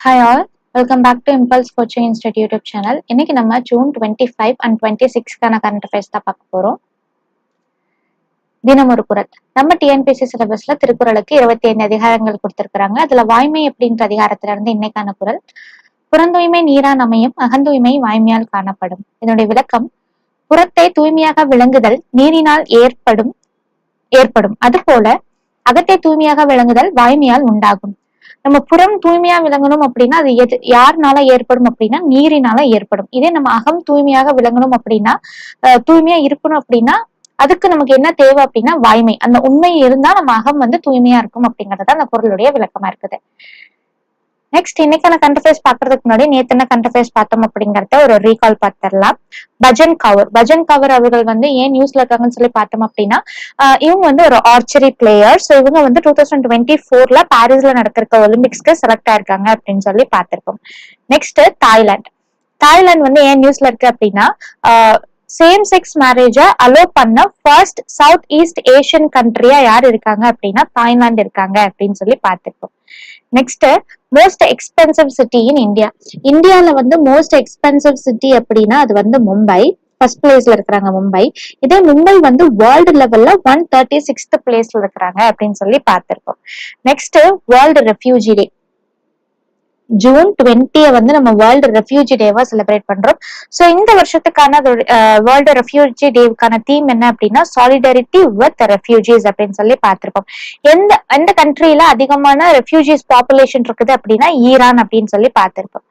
Hi all welcome back to Impulse coaching institute YouTube channel இன்னைக்கு நம்ம June twenty five and twenty சிக்ஸ்க்கான current affairs தான் பார்க்க போறோம். தினம் ஒரு குரல். நம்ம டிஎன்பிசி சிலபஸ்ல திருக்குறளுக்கு இருபத்தி ஐந்து அதிகாரங்கள் கொடுத்திருக்கிறாங்க. அதுல வாய்மை அப்படின்ற அதிகாரத்துல இருந்து இன்னைக்கான குரல். புறந்தூய்மை நீரான் அமையும் அகந்தூய்மை வாய்மையால் காணப்படும். இதனுடைய விளக்கம் புறத்தை தூய்மையாக விளங்குதல் நீரினால் ஏற்படும் ஏற்படும். அதுபோல அகத்தை தூய்மையாக விளங்குதல் வாய்மையால் உண்டாகும். நம்ம புறம் தூய்மையா விளங்கணும் அப்படின்னா அது எது யாருனால ஏற்படும் அப்படின்னா நீரினால ஏற்படும். இதே நம்ம அகம் தூய்மையாக விளங்கணும் அப்படின்னா தூய்மையா இருக்கணும் அப்படின்னா அதுக்கு நமக்கு என்ன தேவை அப்படின்னா வாய்மை. அந்த உண்மை இருந்தா நம்ம அகம் வந்து தூய்மையா இருக்கும் அப்படிங்கறது அந்த பொருளுடைய விளக்கமா இருக்குது. நெக்ஸ்ட் இன்னைக்கான கண்டஃபேஸ் பாக்குறதுக்கு முன்னாடி நேத்து என்ன கண்டஃபேஸ் பார்த்தோம் அப்படிங்கறத ஒரு ரீகால் பார்த்துடலாம். பஜன் கவர். பஜன் கவர் அவர்கள் வந்து ஏன் நியூஸ்ல இருக்காங்கன்னு சொல்லி பார்த்தோம் அப்படின்னா இவங்க வந்து ஒரு ஆர்ச்சரி பிளேயர் ஸோ இவங்க வந்து டூ தௌசண்ட் டுவெண்ட்டி ஃபோர்ல பாரிஸ்ல நடக்கிற ஒலிம்பிக்ஸ்க்கு செலக்ட் ஆயிருக்காங்க அப்படின்னு சொல்லி பார்த்திருக்கோம் நெக்ஸ்ட் தாய்லாந்து தாய்லாந்து வந்து ஏன் நியூஸ்ல இருக்கு அப்படின்னா சேம் செக்ஸ் மேரேஜை அலோ பண்ண ஃபர்ஸ்ட் சவுத் ஈஸ்ட் ஏஷியன் கண்ட்ரியா யார் இருக்காங்க அப்படின்னா தாய்லாந்து இருக்காங்க அப்படின்னு சொல்லி பார்த்திருக்கோம். Next most expensive city in India இந்தியால வந்து மோஸ்ட் எக்ஸ்பென்சிவ் சிட்டி அப்படின்னா அது வந்து மும்பை. ஃபர்ஸ்ட் பிளேஸ்ல இருக்கிறாங்க மும்பை. இதே மும்பை வந்து வேர்ல்டு லெவல்ல ஒன் தேர்ட்டி சிக்ஸ்த் பிளேஸ்ல இருக்கிறாங்க அப்படின்னு சொல்லி பார்த்திருக்கோம். Next world refugee day June டுவெண்ட்டிய வந்து நம்ம வேர்ல்டு ரெஃப்யூஜி டேவா செலிப்ரேட் பண்றோம். ஸோ இந்த வருஷத்துக்கான வேர்ல்டு ரெஃப்யூஜி டேவுக்கான தீம் என்ன அப்படின்னா சாலிடாரிட்டி வித் ரெஃப்யூஜிஸ் அப்படின்னு சொல்லி பார்த்திருப்போம். எந்த எந்த கண்ட்ரில அதிகமான ரெஃப்யூஜிஸ் பாப்புலேஷன் இருக்குது அப்படின்னா ஈரான் அப்படின்னு சொல்லி பார்த்திருப்போம்.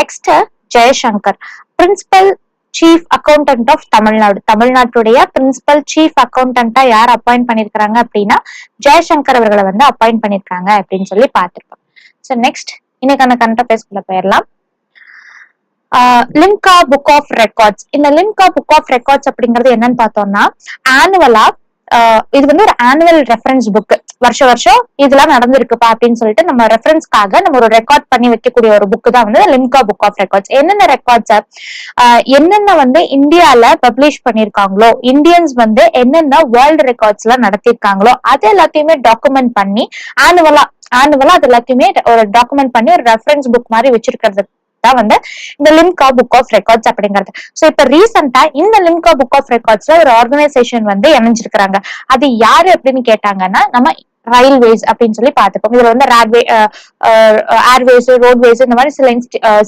Next Jayashankar principal chief accountant of Tamil Nadu. தமிழ்நாட்டுடைய பிரின்சிபல் சீஃப் அக்கௌண்டன்ட்டா யார் அப்பாயிண்ட் பண்ணிருக்காங்க அப்படின்னா ஜெயசங்கர் அவர்களை வந்து அப்பாயிண்ட் பண்ணிருக்காங்க அப்படின்னு சொல்லி பார்த்திருப்போம். ஸோ நெக்ஸ்ட் இன்னைக்கான கண்டபேஸ்குள்ள போயிடலாம். லிம்கா புக் ஆஃப் ரெக்கார்ட்ஸ் இந்த லிம்கா புக் ஆஃப் ரெக்கார்ட்ஸ் அப்படிங்கிறது என்னன்னு பார்த்தோம்னா ஆனுவலா இது வந்து ஒரு ஆனுவல் ரெஃபரன்ஸ் புக் வருஷ வருஷம் இதெல்லாம் நடந்திருக்குப்பா அப்படின்னு சொல்லிட்டு நம்ம ரெஃபரன்ஸ்க்காக நம்ம ஒரு ரெக்கார்ட் பண்ணி வைக்கக்கூடிய ஒரு புக் தான் வந்து லிம்கா புக் ஆஃப் ரெக்கார்ட்ஸ் என்னென்ன ரெக்கார்ட்ஸ் என்னென்ன வந்து இந்தியால பப்ளிஷ் பண்ணிருக்காங்களோ இந்தியன்ஸ் வந்து என்னென்ன வேர்ல்டு ரெக்கார்ட்ஸ் எல்லாம் நடத்திருக்காங்களோ அது எல்லாத்தையுமே டாக்குமெண்ட் பண்ணி ஆனுவலா ஆனுவலா அது எல்லாத்தையுமே ஒரு டாக்குமெண்ட் பண்ணி ஒரு ரெஃபரன்ஸ் புக் மாதிரி வச்சிருக்கிறது. தான் வந்து இந்த லிம்கா புக் ஆஃப் ரெக்கார்ட்ஸ் அப்படிங்கிறது. ஸோ இப்ப ரீசெண்டா இந்த லிம்கா புக் ஆஃப் ரெக்கார்ட்ஸ்ல ஒரு ஆர்கனைசேஷன் வந்து இணைஞ்சிருக்கிறாங்க அது யாரு அப்படின்னு கேட்டாங்கன்னா நம்ம ரயில்வேஸ் அப்படின்னு சொல்லி பார்த்துப்போம் இதுல வந்து ரேட்வே ஏர்வேஸ் ரோட்வேஸ் இந்த மாதிரி சில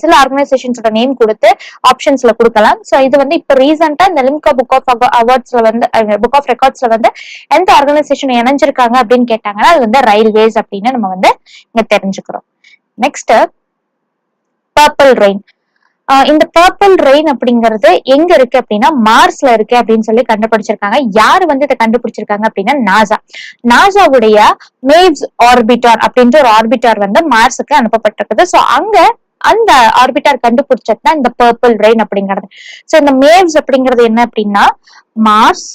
சில ஆர்கனைசேஷன்ஸோட நேம் கொடுத்து ஆப்ஷன்ஸ்ல கொடுக்கலாம். சோ இது வந்து இப்ப ரீசெண்டா இந்த லிம்கா புக் ஆஃப் அவார்ட்ஸ்ல வந்து புக் ஆஃப் ரெக்கார்ட்ஸ்ல வந்து எந்த ஆர்கனைசேஷன் இணைஞ்சிருக்காங்க அப்படின்னு கேட்டாங்கன்னா அது வந்து ரயில்வேஸ் அப்படின்னு நம்ம வந்து இங்க தெரிஞ்சுக்கிறோம். நெக்ஸ்ட் பர்பிள் ரெயின் இந்த பர்பிள் ரெயின் அப்படிங்கிறது எங்க இருக்கு அப்படின்னா மார்ஸ்ல இருக்கு அப்படின்னு சொல்லி கண்டுபிடிச்சிருக்காங்க. யாரு வந்து இதை கண்டுபிடிச்சிருக்காங்க அப்படின்னா நாசா நாசாவுடைய மேவ்ஸ் ஆர்பிட்டார் அப்படின்ற ஒரு ஆர்பிட்டார் வந்து மார்ஸுக்கு அனுப்பப்பட்டிருக்குது. சோ அங்க அந்த ஆர்பிட்டார் கண்டுபிடிச்சது தான் இந்த பர்பிள் ரெயின் அப்படிங்கிறது. சோ இந்த மேவ்ஸ் அப்படிங்கிறது என்ன அப்படின்னா Mars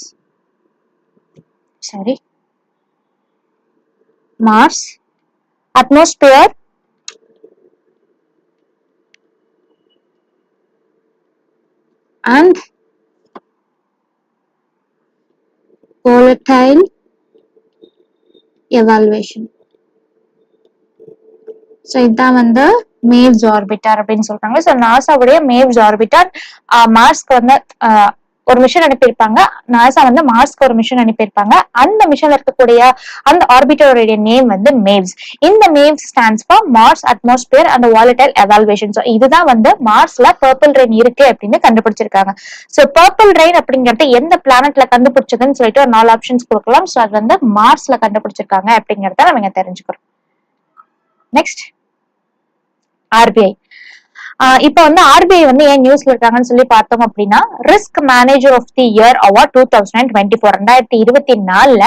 sorry Mars atmosphere and volatile evaluation. So இதுதான் வந்து மேவ்ஸ் ஆர்பிட்டார் அப்படின்னு சொல்றாங்க. ஸோ நாசாவுடைய மேவ்ஸ் ஆர்பிட்டார் மார்ஸ்க்கு வந்து ஆஹ், ஒரு மிஷன் அனுப்பியிருப்பாங்க. நாசா வந்து மார்ஸ்க்கு ஒரு மிஷன் அனுப்பியிருப்பாங்க. அந்த மிஷன்ல இருக்கக்கூடிய அந்த ஆர்பிட்டருடைய நேம் வந்து மேவ்ஸ் இந்த MAVEN stands for Mars atmosphere அந்த வாலடைல் எவால்வேஷன் ஸோ இதுதான் வந்து மார்ஸ்ல பர்பிள் ரெயின் இருக்கு அப்படின்னு கண்டுபிடிச்சிருக்காங்க. ஸோ பர்பிள் ரெயின் அப்படிங்கிறது எந்த பிளானட்ல கண்டுபிடிச்சதுன்னு சொல்லிட்டு ஒரு நாலு ஆப்ஷன்ஸ் கொடுக்கலாம். ஸோ அது வந்து மார்ஸ்ல கண்டுபிடிச்சிருக்காங்க அப்படிங்கறத நம்ம இங்க தெரிஞ்சுக்கிறோம். நெக்ஸ்ட் ஆர்பிஐ இப்போ வந்து ஆர்பிஐ வந்து ஏன் நியூஸ்ல இருக்காங்கன்னு சொல்லி பார்த்தோம் அப்படின்னா risk manager of the year award two thousand twenty four ரெண்டாயிரத்தி இருபத்தி நாலுல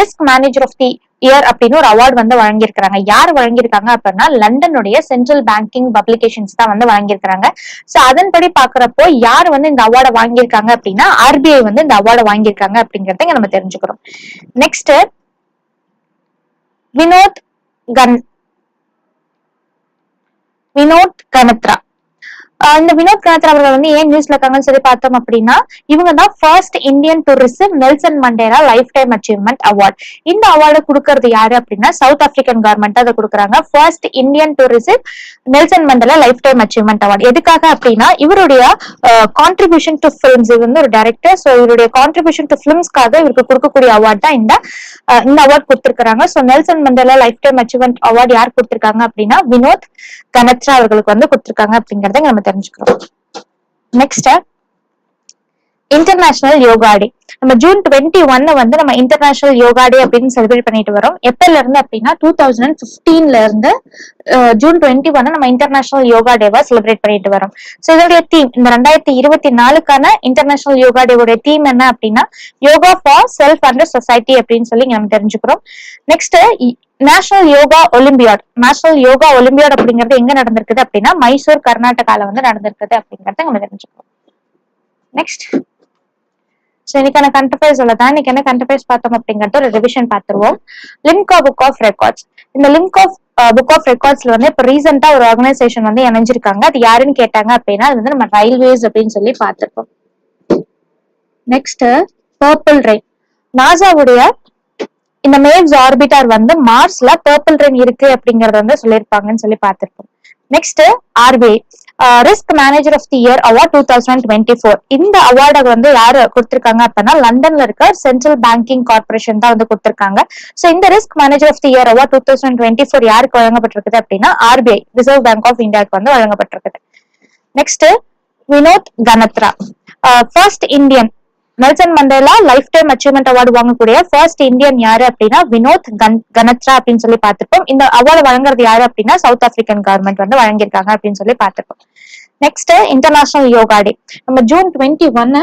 risk manager of the year அப்படின்னு ஒரு அவார்டு வந்து வழங்கியிருக்காங்க யார் வழங்கியிருக்காங்க அப்படின்னா லண்டனுடைய சென்ட்ரல் பேங்கிங் பப்ளிகேஷன்ஸ் தான் வந்து வழங்கியிருக்காங்க சோ அதன்படி பாக்குறப்போ யார் வந்து இந்த அவார்டை வாங்கியிருக்காங்க அப்படின்னா ஆர்பிஐ வந்து இந்த அவார்டை வாங்கியிருக்காங்க அப்படிங்கறத இங்க நம்ம தெரிஞ்சுக்கிறோம். நெக்ஸ்ட் வினோத் கன் வினோத் கனத்ரா. இந்த வினோத் கனத்ரா அவர்கள் வந்து ஏன் நியூஸ்ல இருக்காங்கன்னு சொல்லி பார்த்தோம் அப்படின்னா இவங்க தான் first Indian to receive Nelson Mandela lifetime achievement award இந்த அவார்டு கொடுக்கறது யாரு அப்படின்னா சவுத் ஆப்பிரிக்கன் கவர்மெண்ட் அதை கொடுக்குறாங்க. First Indian to receive Nelson Mandela lifetime achievement award எதுக்காக அப்படின்னா இவருடைய கான்ட்ரிபியூஷன் டு ஃபிலிம்ஸ் இது வந்து ஒரு டைரக்டர் ஸோ இவருடைய கான்ட்ரிபியூஷன் டு ஃபிலிம்ஸ்க்காக இவருக்கு கொடுக்கக்கூடிய அவார்ட் தான் இந்த இந்த அவார்ட் கொடுத்துருக்காங்க so Nelson Mandela lifetime achievement award யார் கொடுத்துருக்காங்க அப்படின்னா வினோத் கனத்ரா அவர்களுக்கு வந்து கொடுத்துருக்காங்க அப்படிங்கறத இங்க நம்ம தெரிஞ்சுக்கிறோம். நெக்ஸ்ட் இன்டர்நேஷனல் யோகா டே நம்ம ஜூன் டுவெண்ட்டி ஒன்னு வந்து நம்ம இன்டர்நேஷனல் யோகா டே அப்படின்னு செலிப்ரேட் பண்ணிட்டு வரோம். எப்பல இருந்து அப்படின்னா டூ தௌசண்ட் பிப்டீன்ல இருந்து ஜூன் டுவெண்ட்டி ஒன்னு நம்ம இன்டர்நேஷனல் யோகா டேவா செலிப்ரேட் பண்ணிட்டு வரோம். ஸோ இதோடைய தீம் இந்த ரெண்டாயிரத்தி இருபத்தி நாலுக்கான இன்டர்நேஷனல் யோகா டேவோட தீம் என்ன அப்படின்னா yoga for self and society அப்படின்னு சொல்லி நம்ம தெரிஞ்சுக்கிறோம். Next national yoga Olympiad national yoga Olympiad அப்படிங்கிறது எங்க நடந்திருக்குது அப்படின்னா மைசூர் கர்நாடகால வந்து நடந்திருக்குது அப்படிங்கறத நம்ம தெரிஞ்சுக்கிறோம் நெக்ஸ்ட் ஸோ இன்னைக்கான கண்டபைஸ் தான் இன்னைக்கு என்ன கண்டபைஸ் பார்த்தோம் அப்படிங்கறது ஒரு ரிவிஷன் பார்த்துருவோம். லிம்கா புக் ஆஃப் ரெக்கார்ட்ஸ் இந்த லிம்க் ஆஃப் புக் ஆஃப் ரெக்கார்ட்ஸ்ல வந்து இப்போ ரீசெண்டா ஒரு ஆர்கனைசேஷன் வந்து இணைஞ்சிருக்காங்க. அது யாருன்னு கேட்டாங்க அப்படின்னா அது வந்து நம்ம ரயில்வேஸ் அப்படின்னு சொல்லி பார்த்திருக்கோம். நெக்ஸ்ட் பர்பிள் ரெயின் நாசாவுடைய இந்த மேவ்ஸ் ஆர்பிட்டார் வந்து மார்ஸ்ல பர்பிள் ரெயின் இருக்கு அப்படிங்கறத வந்து சொல்லியிருப்பாங்கன்னு சொல்லி பார்த்திருப்போம். Next RBI risk manager of the year award two thousand twenty four இந்த அவார்டை வந்து யாரு கொடுத்திருக்காங்க அப்படின்னா லண்டன்ல இருக்க சென்ட்ரல் பேங்கிங் கார்பரேஷன் தான் வந்து கொடுத்திருக்காங்க. ஸோ இந்த risk manager of the year award two thousand twenty four யாருக்கு வழங்கப்பட்டிருக்குது அப்படின்னா ஆர்பிஐ ரிசர்வ் பேங்க் ஆஃப் இந்தியாவுக்கு வந்து வழங்கப்பட்டிருக்குது. Next Vinod Kanatra. First Indian Nelson Mandela lifetime achievement award வாங்கக்கூடிய ஃபர்ஸ்ட் இந்தியன் யாரு அப்படின்னா வினோத் கன் கனத்ரா அப்படின்னு சொல்லி பார்த்திருப்போம். இந்த அவார்டு வழங்குறது யாரு அப்படின்னா சவுத் ஆப்பிரிக்கன் கவர்மெண்ட் வந்து வழங்கியிருக்காங்க அப்படின்னு சொல்லி பார்த்திருப்போம். நெக்ஸ்ட் இன்டர்நேஷனல் யோகா டே நம்ம ஜூன் டுவெண்ட்டி ஒன்னு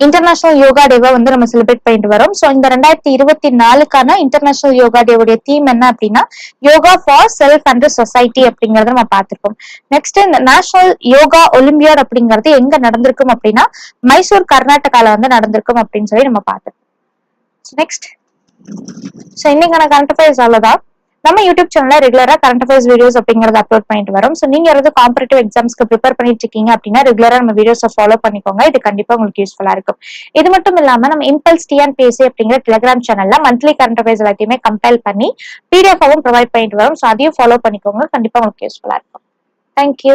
இன்டர்நேஷனல் யோகா டேவை வந்து நம்ம செலிப்ரேட் பண்ணிட்டு வரோம். ஸோ இந்த ரெண்டாயிரத்தி இருபத்தி நாலுக்கான இன்டர்நேஷனல் யோகா டேவுடைய தீம் என்ன அப்படின்னா yoga for self and society அப்படிங்கறத நம்ம பார்த்திருப்போம் நெக்ஸ்ட் இந்த நேஷனல் யோகா ஒலிம்பியாட் அப்படிங்கிறது எங்க நடந்திருக்கும் அப்படின்னா மைசூர் கர்நாடகால வந்து நடந்திருக்கும் அப்படின்னு சொல்லி நம்ம பார்த்திருப்போம் நெக்ஸ்ட் ஸோ இன்னைக்கான கரண்ட் அஃபேர்ஸ் அவ்வளோதான் நம்ம யூடியூப் சேனல்ல ரெகுலரா கரண்ட் அஃபேர்ஸ் வீடியோஸ் அப்படிங்கறத அப்லோட் பண்ணிட்டு வரோம். ஸோ நீங்க யாராவது காம்பரேட்டிவ் எக்ஸாம்ஸ்க்கு ப்ரிப்பேர் பண்ணிட்டு இருக்கீங்க அப்படின்னா ரெகுலரா நம்ம வீடியோஸை ஃபாலோ பண்ணிக்கோங்க. இது கண்டிப்பா உங்களுக்கு யூஸ்ஃபுல்லா இருக்கும். இது மட்டும் இல்லாம நம்ம இம்பல்ஸ் டிஎன்பிஎஸ்சி அப்படிங்கிற டெலிகிராம் சேனல்ல மந்த்லி கரண்ட் அஃபேர்ஸ் எல்லாத்தையுமே கம்பேர் பண்ணி பிடிஎஃபாவும் ப்ரொவைட் பண்ணிட்டு வரோம். ஸோ அதையும் ஃபாலோ பண்ணிக்கோங்க. கண்டிப்பா உங்களுக்கு யூஸ்ஃபுல்லா இருக்கும். தேங்க்யூ